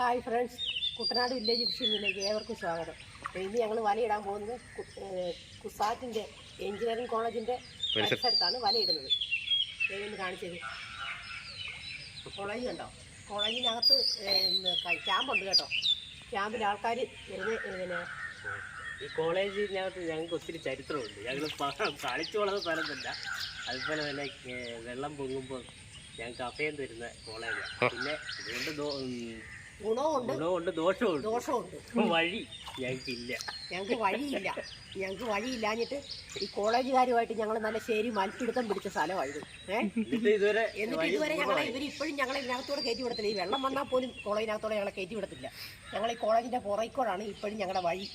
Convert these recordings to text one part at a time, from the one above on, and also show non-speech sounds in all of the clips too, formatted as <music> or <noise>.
Hi friends Kuttanad village ഫിഷിങ്ങിലേക്ക് ഏവർക്കും സ്വാഗതം. ഇന്ന് ഞങ്ങൾ വലയിടാൻ പോകുന്നത് കുസാറ്റിന്റെ എഞ്ചിനീയറിംഗ് കോളേജിന്റെ പരിസരത്താണ് വലയിടുന്നത്. ദൈവം കാണിച്ചത് കോളേജ് കണ്ടോ? കോളേജിനകത്ത് ക്യാമ്പുണ്ട് കേട്ടോ. ക്യാമ്പിൽ ആൾക്കാർ പിന്നെ ഈ കോളേജിനകത്ത് ഞങ്ങൾക്ക് ഒത്തിരി ചരിത്രമുണ്ട്. ഞങ്ങൾ കളിച്ചു വളർന്ന സ്ഥലത്തില്ല. അതുപോലെ തന്നെ വെള്ളം പൊങ്ങുമ്പോൾ ഞങ്ങൾക്ക് അഭയം തരുന്ന കോളേജാണ് പിന്നെ അതുകൊണ്ട് ഗുണവുമുണ്ട് ഗുണമുണ്ട് ദോഷമുണ്ട് ദോഷമുണ്ട് വഴി ഞങ്ങൾക്കില്ല. ഞങ്ങൾക്ക് വഴിയില്ല. ഞങ്ങൾക്ക് വഴിയില്ലാഞ്ഞിട്ട് ഈ കോളേജുകാരുമായിട്ട് ഞങ്ങൾ നല്ല ശരി മൽപ്പിടുത്തം പിടിച്ച സ്ഥലമായിരുന്നു. ഏഹ് എന്നിട്ട് ഇതുവരെ എന്നിട്ട് വഴി ഇതുവരെ ഞങ്ങളെ. ഇവർ ഇപ്പോഴും ഞങ്ങളെ ഇതിനകത്തോടെ കയറ്റി വിടത്തില്ല. ഈ വെള്ളം വന്നാൽ പോലും കോളേജിനകത്തോടെ ഞങ്ങളെ കയറ്റി വിടത്തില്ല. ഞങ്ങൾ ഈ കോളേജിന്റെ പുറയ്ക്കോടാണ് ഇപ്പോഴും ഞങ്ങളുടെ വഴി.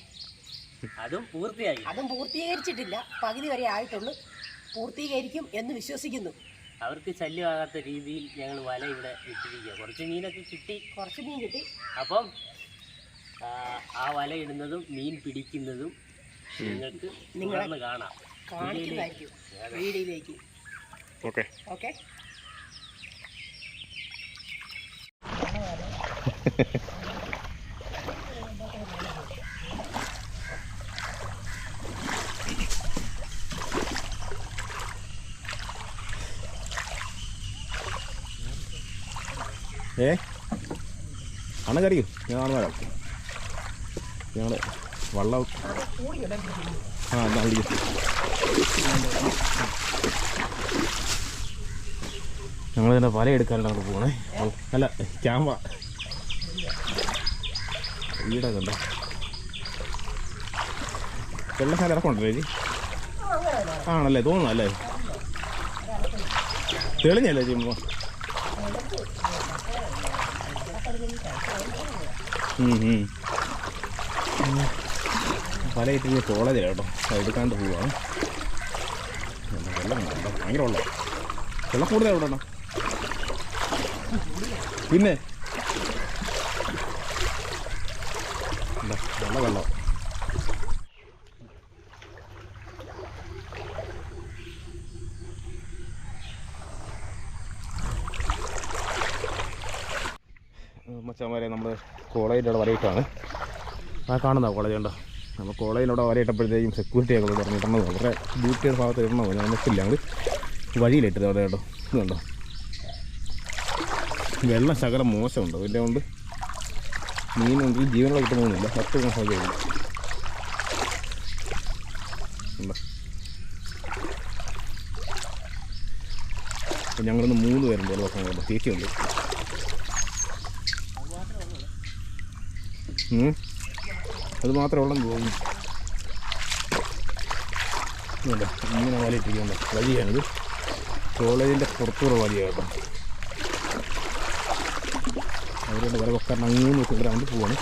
അതും പൂർത്തിയായി. അതും പൂർത്തീകരിച്ചിട്ടില്ല. പകുതി വരെ ആയിട്ടുള്ളൂ. പൂർത്തീകരിക്കും എന്ന് വിശ്വസിക്കുന്നു. അവർക്ക് ശല്യമാകാത്ത രീതിയിൽ ഞങ്ങൾ വല ഇവിടെ ഇട്ടിരിക്കുക. കുറച്ച് മീനൊക്കെ കിട്ടി. കുറച്ച് മീൻ കിട്ടി. അപ്പം ആ, വല ഇടുന്നതും മീൻ പിടിക്കുന്നതും നിങ്ങൾക്ക് നിങ്ങളൊന്ന് കാണാം. കാണിക്കുന്നതായിരിക്കും. വീഡിയോയിലേക്ക്. ഓക്കെ. ഓക്കെ. <laughs> ഏ? അണ്ണ കറിയോ ഞാൻ നാളെ വരാം. ഞങ്ങൾ വള്ളം ആ എന്നാ ഞങ്ങൾ തന്നെ വല എടുക്കാനാണ് പോകണേ അല്ല ക്യാമറ. വീടൊക്കെ കണ്ടോ? വെള്ളശാല ഇറക്കമുണ്ടല്ലോ ചേച്ചി ആണല്ലേ തോന്നുന്നു അല്ലേ? തെളിഞ്ഞല്ലേ ചെയ്യുമ്പോൾ പല ഇട്ടിന് തോളതില്ല കേട്ടോ. എടുക്കാണ്ട് പോവാണ് വെള്ളം ഭയങ്കര വെള്ളം. വെള്ളം കൂടുതൽ എവിടെ പിന്നെ? നല്ല വെള്ളം. മച്ചാമാരെ നമ്മൾ കോളേജിലൂടെ വരയിട്ടാണ് ആ കാണുന്ന കോളേജ് കണ്ടോ? നമ്മൾ കോളേജിലൂടെ വരയിട്ടപ്പോഴത്തേക്കും സെക്യൂരിറ്റി ഒക്കെ പറഞ്ഞിട്ടുണ്ട് അവരുടെ ഡ്യൂട്ടിയുടെ ഭാഗത്ത് ഇടണോ? ഞാൻ നിൽക്കില്ല ഞങ്ങൾ വഴിയിലിട്ടത് അവിടെ കേട്ടോ ഇതുണ്ടോ വെള്ളം ശകലം മോശമുണ്ട്. അതിന്റെ കൊണ്ട് മീനുണ്ട് ഈ കിട്ടുന്നൊന്നുമില്ല പത്ത് അപ്പം ഞങ്ങളിന്ന് മൂന്ന് പേരുണ്ട്. ഒരു കൊണ്ട് ചേച്ചിയുണ്ട്. അത് മാത്രമേ ഉള്ളെന്ന് തോന്നുന്നു. ഇങ്ങനെ വലിയിട്ടിരിക്കുന്നുണ്ട്? വഴിയാണിത് കോളേജിന്റെ പുറത്തുള്ള വഴിയാണ് അവരുടെ വില വെക്കാൻ അങ്ങനെ നോക്കിക്കൊണ്ട് പോവാണ്.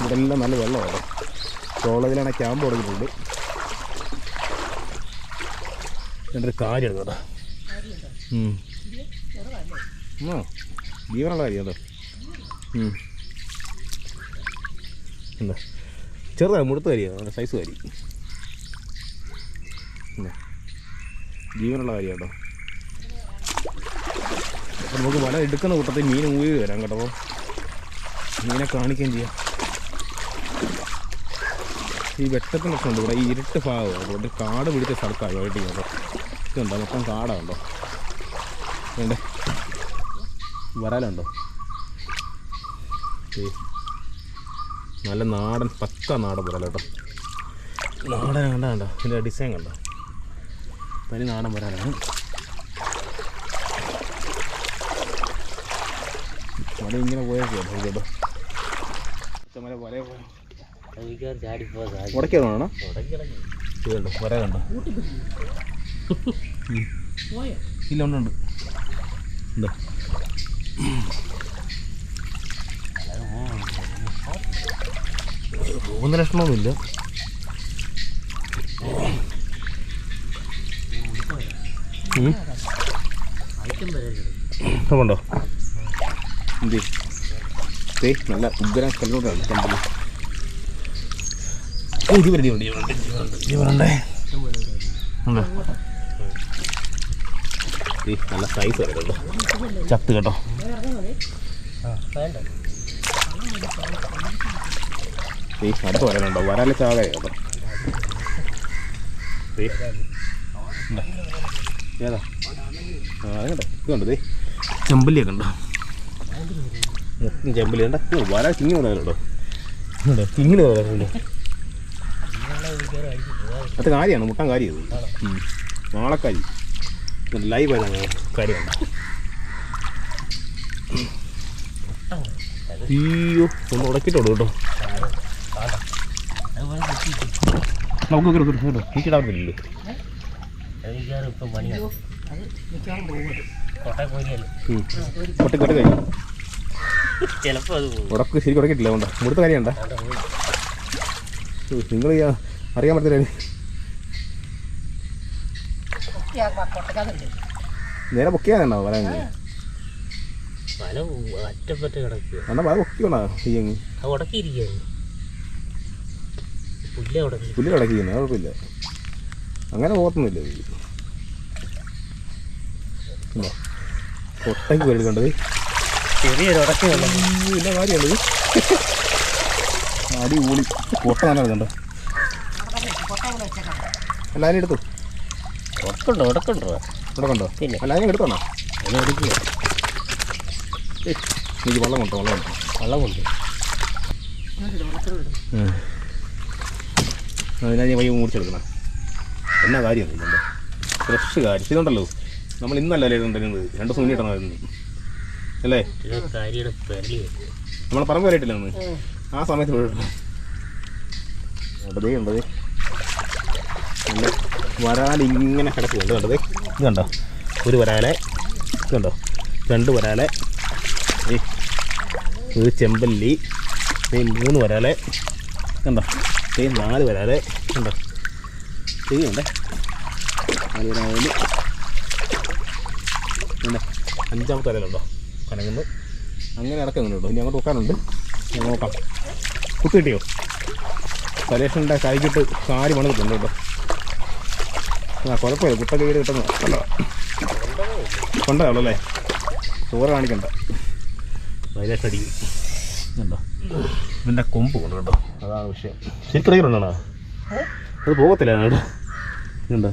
ഇവിടെ എല്ലാം നല്ല വെള്ളമാണ് കോളേജിലാണ് ക്യാമ്പ് തുടങ്ങിയിട്ടുണ്ട് എന്റെ ഒരു കാര്യം കേട്ടോ ജീവനുള്ള കാര്യം അതോ. എന്താ ചെറുതാണ് മുടുത്ത കാര്യം. നല്ല സൈസ് കാര്യം. എന്താ ജീവനുള്ള കാര്യം കേട്ടോ. അപ്പോൾ നമുക്ക് വല എടുക്കുന്ന കൂട്ടത്തിൽ മീൻ ഊരി വരാം കേട്ടോ. മീനെ കാണിക്കുകയും ചെയ്യാം. ഈ വെട്ടത്തിന് പ്രശ്നമുണ്ട് ഇവിടെ ഈ ഇരുട്ട് ഭാഗമാണ് അതുകൊണ്ട് കാട് പിടിച്ച സ്ഥലത്താണ് വൈകിട്ട് കേട്ടോ ഇതുണ്ടോ? മൊത്തം കാടാണല്ലോ വേണ്ടേ? വരാലുണ്ടോ? നല്ല നാടൻ പക്ക നാടൻ വരാല കേട്ടോ. നാടൻ കണ്ട കണ്ടോ. ഇതിന്റെ ഡിസൈൻ കണ്ടോ? തനി നാടൻ വരാലാണ്. മല ഇങ്ങനെ പോയാൽ പോയി ഇല്ല ഉണ്ട് എന്താ പോകുന്ന ലക്ഷണമൊന്നുമില്ല ണ്ടോ എന്ത്? നല്ല ഉഗ്രം കല്ലോട്ടാണ് കമ്പനി. ഇവരുണ്ട് ജീവനുണ്ട് ജീവനുണ്ട് ജീവനുണ്ടേ ഉണ്ടോ? നല്ല സൈസ് കേട്ടോ ചത്ത് കേട്ടോ. ഈ അടുത്ത് വരാനുണ്ടോ വരാൽ ചാകര കേട്ടോ. ഏതാ? ആ അത് കണ്ടോ? ഇത് കണ്ടോ? ദേ. ചെമ്പല്ലിയൊക്കെ ഉണ്ടോ? മൊത്തം ചെമ്പല്ലി. ഉണ്ടോ? വരാൻ തിങ്ങി വരാനുണ്ടോ ഉണ്ടോ ചിങ്ങിന് വരാനുണ്ടോ അത് കാര്യമാണ് മുട്ടൻ കാര്യം ഇത് നാളെക്കാരി ലൈവ് കാര്യമുണ്ട് അയ്യോ ഒന്ന് കേട്ടോ നമുക്ക് കേട്ടോ പറ്റില്ലല്ലോ കഴിഞ്ഞു ഉടക്ക് ശരിക്കും ഉടക്കിട്ടില്ല അതുകൊണ്ടാ മുടുത്ത കാര്യമുണ്ട നിങ്ങൾ അറിയാൻ കൊട്ടക്കാതുണ്ട് നേരെ പൊക്കിയാണോ പറയാൻ വല അറ്റപ്പെട്ട് കിടക്കുക എന്നാ അത് പൊക്കിയോണോ ഈ അങ്ങ് അത് ഉടക്കിയിരിക്കുകയാണ്. പുല്ല ഉടക്കി പുല്ല് കിടക്കിക്കുന്നു അത് കുഴപ്പമില്ല. അങ്ങനെ പോകത്തൊന്നുമില്ല. പോയി എടുക്കേണ്ടത് ചെറിയൊരു ഉടക്കി ഇല്ല നല്ല കണ്ടോ എല്ലാവരും എടുത്തു? ഉടക്കുണ്ടോ ഉടക്കുണ്ടോ ഇവിടെ കണ്ടോ പിന്നെ. എല്ലാവരും എടുത്തോണോ അത് എടുക്കുക എനിക്ക് വെള്ളം കൊണ്ടോ വെള്ളം കൊണ്ടോ? വെള്ളം കൊണ്ട് അതിനാ ഞാൻ വൈകി മൂടിച്ചെടുക്കണം എന്നാ കാര്യം ഇതുണ്ടോ? ഫ്രഷ് കാര്യം. ഇതുണ്ടല്ലോ. നമ്മൾ ഇന്നല്ല അല്ലേ ഇതുണ്ടായിരുന്നത് രണ്ട് ദിവസം മുന്നേ ഇടണമായിരുന്നു അല്ലേ? നമ്മൾ പറമ്പ് കയറിയിട്ടില്ല ആ. സമയത്ത് വീഴണം ഉണ്ടതേ ഉണ്ടതേ. നല്ല വരാൽ ഇങ്ങനെ കിടക്കുന്നുണ്ട് കണ്ടത് ഇത് കണ്ടോ? ഒരു വരാലെ. കണ്ടോ? രണ്ട് വരാലെ. ഒരു ചെമ്പല്ലി. ഈ മൂന്ന് വരാലെ. കണ്ടോ? ഈ നാല് വരാലെ. കണ്ടോ? ചെയ്യുന്നുണ്ടേ നാല് വരാൽ. പിന്നെ അഞ്ചാമത്തെ വരലുണ്ടോ കനങ്ങുന്നു അങ്ങനെ ഇറക്കുന്നുണ്ടോ ഇനി അങ്ങോട്ട് നോക്കാനുണ്ട് നോക്കാം. കുത്തി കിട്ടിയോ? പരീക്ഷന്റെ കൈകിട്ട് കാര്യം പണിതിട്ടുണ്ട് കേട്ടോ. ആ കുഴപ്പമില്ല. കുട്ടൊക്കെ വീട് കിട്ടുന്നു കണ്ടോ. കൊണ്ടതാണല്ലോ അല്ലേ? ചോറ് കാണിക്കണ്ട. പരീക്ഷ അടിക്കും കണ്ടോ ഇതിന്റെ കൊമ്പ് കൊണ്ട് കേട്ടോ അതാണ് വിഷയം. ശരിക്കും ഇടയിലുണ്ടോ അത് പോകത്തില്ല കേട്ടോ ഇതുണ്ടോ?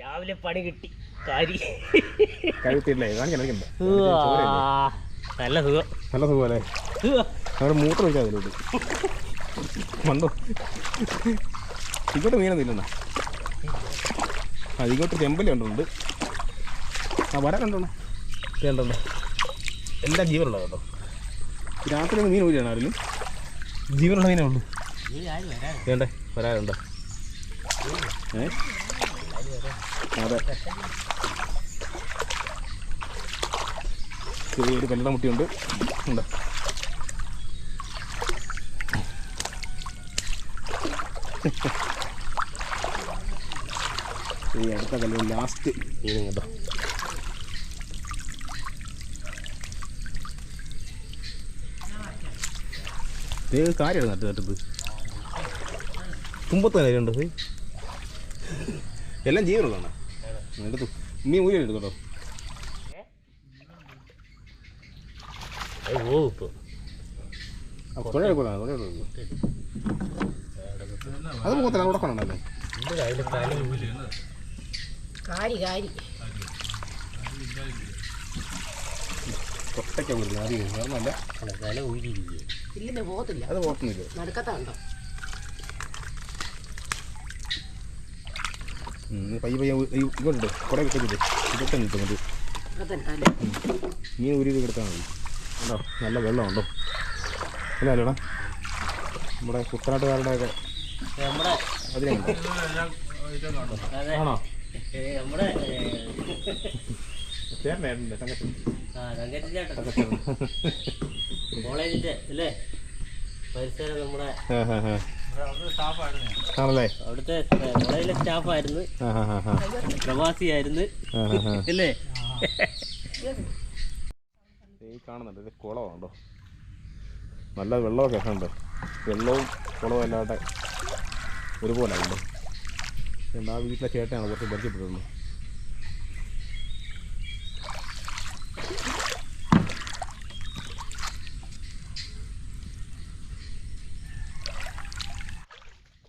രാവിലെ പണി കിട്ടി. കാരി. കഴുത്തില്ലേ? കാണിക്കണം കാണിക്കണ്ട. നല്ല സുഖം. നല്ല സുഖമല്ലേ? അവിടെ മൂത്രം ഒഴിച്ചാൽ അതിലോട്ട് മണ്ടോ? ഇങ്ങോട്ട് മീനൊന്നും ഇല്ലെന്നാ. അതിങ്ങോട്ട് ചെമ്പൽ കണ്ടുണ്ട്. ഉണ്ടുണ്ട് ആ വര കണ്ടോ? കണ്ടോ എല്ലാ ജീവനുള്ള കേട്ടോ രാത്രി മീൻ ഊരിയാണ് ആരെങ്കിലും. ജീവനുള്ള മീനേ ഉള്ളൂ. വേണ്ടേ വരാറുണ്ടോ ഏ? അതെ. ചെറിയൊരു കല്ലട മുട്ടിയുണ്ട് ഉണ്ട്. ഈ അടുത്ത കല്ല് ലാസ്റ്റ് മീനും കേട്ടോ ഇത് കാര്യമാണ് നട്ട് നട്ടത് തുമ്പത്ത് ഉണ്ട് എല്ലാം ജീവനുള്ളതാണ്. എടുത്തു മീൻ ഊരി എടുത്തോട്ടോ അത് പോകും ഇപ്പോൾ അത് മുഖത്തല്ല അവിടെ കാരി കാരി. അത് വേറൊന്നല്ല അല്ല, തല ഊരിയിരിക്കുക ഇല്ലെന്ന് പോകത്തില്ല. അത് പോകത്തുന്നില്ല. നടുക്കത്തുണ്ടോ പയ്യ പയ്യ ഇങ്ങോട്ടുണ്ട് കുറേ കിട്ടുന്നില്ല ഇതൊക്കെ കിട്ടുന്നുണ്ട് ഇവിടെ തന്നെ അല്ലേ മീൻ ഊരി കിടത്താൽ മതി. ഉണ്ടോ? നല്ല വെള്ളമുണ്ടോ അല്ല അല്ലേ? നമ്മുടെ കുട്ടനാട്ടുകാരുടെ ഒക്കെ ആണോ ആണല്ലേ? അവിടുത്തെ കോളേജിലെ സ്റ്റാഫായിരുന്നു. പ്രവാസിയായിരുന്നു. അല്ലേ? ഈ കാണുന്നുണ്ട്. ഇത് കുളമാണോ? നല്ല വെള്ളമൊക്കെ ഉണ്ട്. വെള്ളവും കുളവും അല്ലാതെ ഒരുപോലെ ഉണ്ട്. എന്താ വീട്ടിലെ ചേട്ടനാണ് കുറച്ച് പരിചയപ്പെട്ടിരുന്നു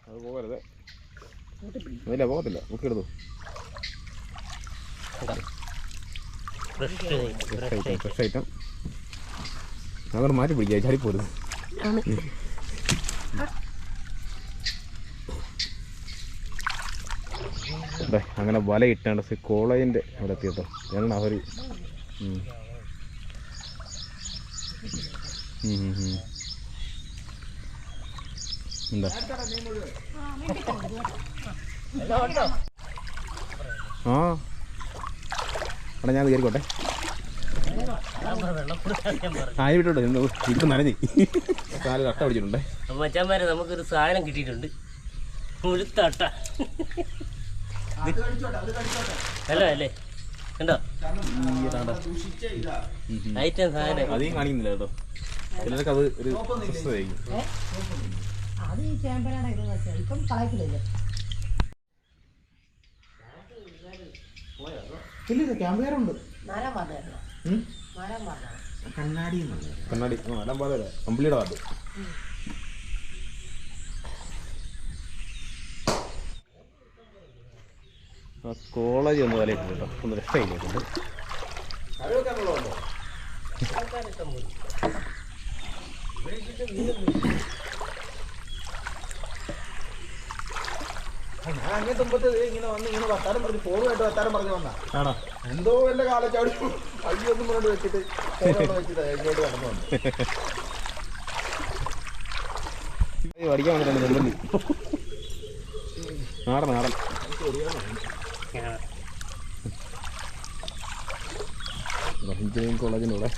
അത് പോകരുത്. ഇല്ല പോകത്തില്ല. ബുക്ക് എടുത്തു. Fresh fresh item fresh item അങ്ങോട്ട് മാറ്റി പിടിക്കുക ചാടി പോരുത് അങ്ങനെ വല ഇട്ടാണ്ട് സി കോളേജിന്റെ അവിടെ എത്തി കേട്ടോ എണ്ണ അവർ എന്താ? ആ. അവിടെ ഞാൻ കയറിക്കോട്ടെ ആയി വിട്ടോട്ടെ ഇന്ന് ഇത് കാലിൽ കാൽ തട്ട പിടിച്ചിട്ടുണ്ട്. അപ്പൊ മച്ചാന്മാരെ നമുക്കൊരു സാധനം കിട്ടിയിട്ടുണ്ട്. മുഴുത്തട്ട. ഹലോ അല്ലേ? കണ്ടോ? ഐറ്റം സാധനം. അധികം കാണിക്കുന്നില്ല കേട്ടോ. ചിലർക്ക് അത് ഒരു സ്വസ്ഥതയായിരിക്കും അത് ഈ ചേമ്പനാടെ ഇത് വെച്ചാൽ ഇപ്പം കളയത്തില്ലല്ലോ ഇല്ല ക്യാമ്പുകാരുണ്ട്. മരം വന്നായിരുന്നു മരം വന്നാണ് കണ്ണാടി കണ്ണാടി. ആ അടാൻ പാടില്ല കമ്പിളിയുടെ വാർഡ് ആ കോളേജ് ഒന്ന് വലയിട്ടുണ്ട് കേട്ടോ. ഒന്ന് രക്ഷയില്ലേക്കുണ്ട് ഞാൻ തുമ്പത്ത് ഇങ്ങനെ വന്ന് ഇങ്ങനെ വർത്താനം പറഞ്ഞ് ഫോണുമായിട്ട് വർത്താനം പറഞ്ഞു വന്നാ. ആണോ? എന്തോ വല്ല കാലച്ചാടി അയ്യോ ഒന്നും വെച്ചിട്ട് വെച്ചിട്ട് ഇങ്ങോട്ട് കടന്നു വന്നു. ഇത് പഠിക്കാൻ വന്നിട്ടുണ്ട് നെല്ലുള്ളി നാടൻ നാടൻ. കോളേജിന്റെ ഇവിടെ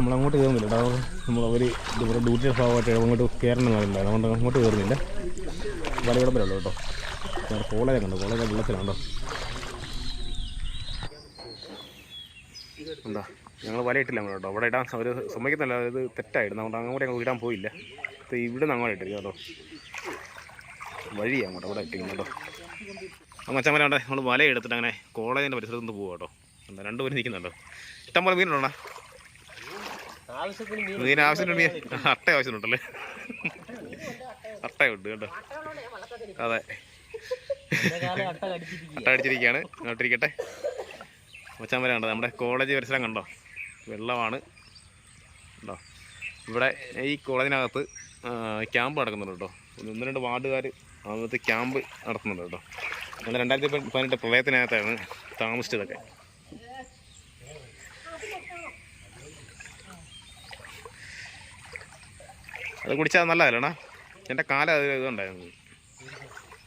നമ്മളങ്ങോട്ട് കയറുന്നില്ല. കേട്ടോ നമ്മൾ അവർ ഇവിടെ ഡ്യൂട്ടിയുടെ ഭാഗമായിട്ട് അങ്ങോട്ട് കയറണം എന്നാലുണ്ടായിരുന്നു അതുകൊണ്ട് അങ്ങോട്ട് കയറുന്നില്ല. വലവിടമ്പലുള്ളൂ കേട്ടോ. ഞങ്ങളുടെ കോളേജ് ഉണ്ട്. കോളേജ് വെള്ളത്തിലാണ്ടോ എന്താ? ഞങ്ങൾ വലയിട്ടില്ല അങ്ങോട്ട് കേട്ടോ. അവിടെ ഇടാൻ അവർ സമ്മതിക്കുന്നില്ല ഇത് തെറ്റായിരുന്നു. അതുകൊണ്ട് അങ്ങോട്ട് ഞങ്ങൾ ഇടാൻ പോയില്ല. ഇവിടെ നിന്ന് അങ്ങോട്ട് ഇട്ടിരിക്കും കേട്ടോ. വഴിയാണ് അങ്ങോട്ട് അവിടെ ഇട്ടിരിക്കും കേട്ടോ. ആ മച്ചമ്മലാണ്ട് നമ്മൾ വല എടുത്തിട്ട് അങ്ങനെ കോളേജിന്റെ പരിസരത്ത് നിന്ന് പോകും കേട്ടോ. എന്താ രണ്ടുപേരും നിൽക്കുന്നുണ്ടോ ഇഷ്ടംപോലെ മീനുണ്ടോ മീൻ ആവശ്യമുണ്ട് അട്ട ആവശ്യമുണ്ടല്ലേ? അട്ടയുണ്ട് കേട്ടോ. അതെ. അട്ട അടിച്ചിരിക്കുകയാണ് അങ്ങോട്ടിരിക്കട്ടെ മച്ചാമ്പല കണ്ടോ? നമ്മുടെ കോളേജ് പരിസരം കണ്ടോ? വെള്ളമാണ്. കണ്ടോ? ഇവിടെ ഈ കോളേജിനകത്ത് ക്യാമ്പ് നടക്കുന്നുണ്ട് കേട്ടോ. ഒന്ന് രണ്ട് വാർഡുകാർ അതിനകത്ത് ക്യാമ്പ് നടത്തുന്നുണ്ട് കേട്ടോ. ഞങ്ങൾ രണ്ടായിരത്തി പതിനെട്ട് പ്രളയത്തിനകത്താണ് താമസിച്ചതൊക്കെ. അത് കുടിച്ചാൽ നല്ലതല്ലേണ എന്റെ കാല അത് ഇതുണ്ടായിരുന്നു.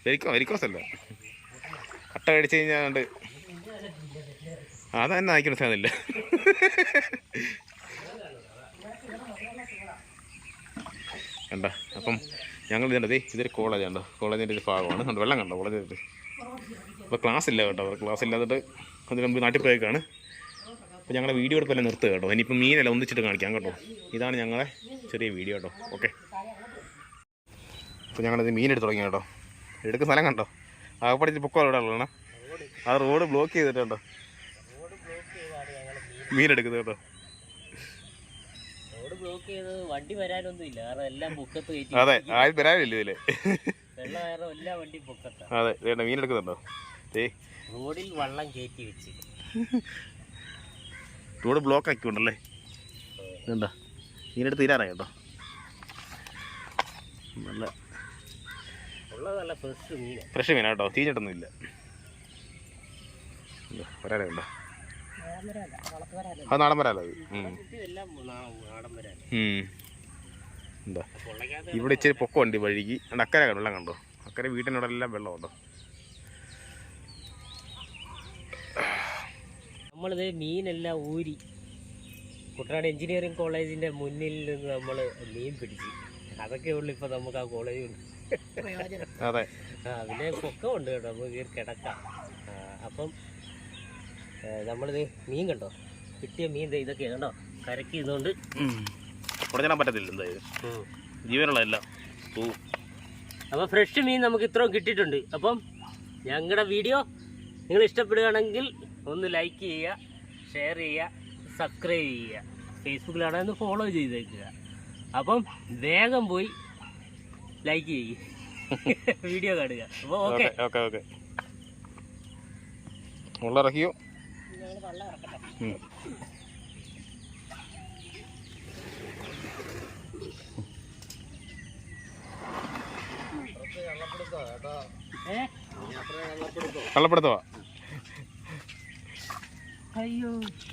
വെരിക്കോ വെരിക്കോസ് അല്ല അട്ട കടിച്ചു കഴിഞ്ഞാൽ അത് തന്നെ ആയിക്കണ സാധനമില്ല. കണ്ട? അപ്പം ഞങ്ങൾ ഇതുണ്ടേ ഇതൊരു കോളേജ് ഉണ്ടോ കോളേജിന്റെ ഒരു ഭാഗമാണ്. കണ്ടോ? വെള്ളം കണ്ടോ? കോളേജിന്റെ അപ്പോൾ ക്ലാസ് ഇല്ല കേട്ടോ. ക്ലാസ് ഇല്ലാതിട്ട് അതിന് മുമ്പ് നാട്ടിൽ പോയേക്കാണ്. അപ്പോൾ ഞങ്ങളുടെ വീഡിയോ എടുപ്പെല്ലാം നിർത്തുക കേട്ടോ. ഇനിയിപ്പോൾ മീനല്ല ഒന്നിച്ചിട്ട് കാണിക്കാം കേട്ടോ. ഇതാണ് ഞങ്ങളെ ചെറിയ വീഡിയോ കേട്ടോ. ഓക്കെ അപ്പോൾ ഞങ്ങളിത് മീൻ എടുത്ത് തുടങ്ങി കേട്ടോ. എടുക്കുന്ന സ്ഥലം കണ്ടോ? ആകപ്പാടി പൊക്കോ അവിടെ ഉള്ളതാണ്. ആ റോഡ് ബ്ലോക്ക് ചെയ്തിട്ട് കേട്ടോ മീൻ എടുക്കുന്നത് കേട്ടോ. അതെ ആരും വരാനില്ല ഇതിൽ? അതെ മീനെടുക്കുന്നുണ്ടോ മീൻ എടുക്കുന്നുണ്ടോ? ഏ റോഡിൽ വള്ളം കയറ്റി വെച്ച്. റോഡ് ബ്ലോക്ക് ആക്കിക്കൊണ്ടല്ലേ? ഇതുണ്ടോ? ഇതിനടുത്ത് തീരാറായി കേട്ടോ? നല്ല ഫ്രഷ് മീനാണ് മീനാ കേട്ടോ. തീഞ്ഞിട്ടൊന്നും ഇല്ല വരാലേ ഉണ്ടോ അത് നാടൻ വരാലോ അത്. എന്താ ഇവിടെ ഇച്ചിരി പൊക്കമുണ്ട് വഴുകി വഴിക്ക്. അക്കരെ വെള്ളം കണ്ടോ? അക്കരെ വീട്ടിനോടെല്ലാം വെള്ളമുണ്ടോ? നമ്മളിത് മീനെല്ലാം ഊരി. കുട്ടനാട് എഞ്ചിനീയറിംഗ് കോളേജിന്റെ മുന്നിൽ നിന്ന് നമ്മൾ മീൻ പിടിച്ചു. അതൊക്കെ ഉള്ളു ഇപ്പൊ നമുക്ക് ആ കോളേജ് അതെ. ആ പിന്നെ പൊക്കമുണ്ട് കേട്ടോ നമുക്ക് ഈ കിടക്കാം. അപ്പം നമ്മളിത് മീൻ കണ്ടോ? കിട്ടിയ മീൻ ദേ ഇതൊക്കെ കണ്ടോ? കരക്കി ഇതുകൊണ്ട് ഉടഞ്ഞാൻ പറ്റത്തില്ല എന്തായാലും ജീവനുള്ള എല്ലാം. പോവും അപ്പോൾ ഫ്രഷ് മീൻ നമുക്ക് ഇത്രയും കിട്ടിയിട്ടുണ്ട്. അപ്പം ഞങ്ങളുടെ വീഡിയോ നിങ്ങൾ ഇഷ്ടപ്പെടുകയാണെങ്കിൽ ഒന്ന് ലൈക്ക് ചെയ്യുക ഷെയർ ചെയ്യുക സബ്സ്ക്രൈബ് ചെയ്യുക. ഫേസ്ബുക്കിലാണെങ്കിൽ ഒന്ന് ഫോളോ ചെയ്തേക്കുക. അപ്പം വേഗം പോയി ലൈക്ക് ചെയ്യുക വീഡിയോ കാണുക. അപ്പോൾ ഓക്കെ ഓക്കെ ഓക്കെ. ഓക്കെ ഉള്ളിറക്കിയോ ഞങ്ങൾ വെള്ളം ഇറക്കട്ടെ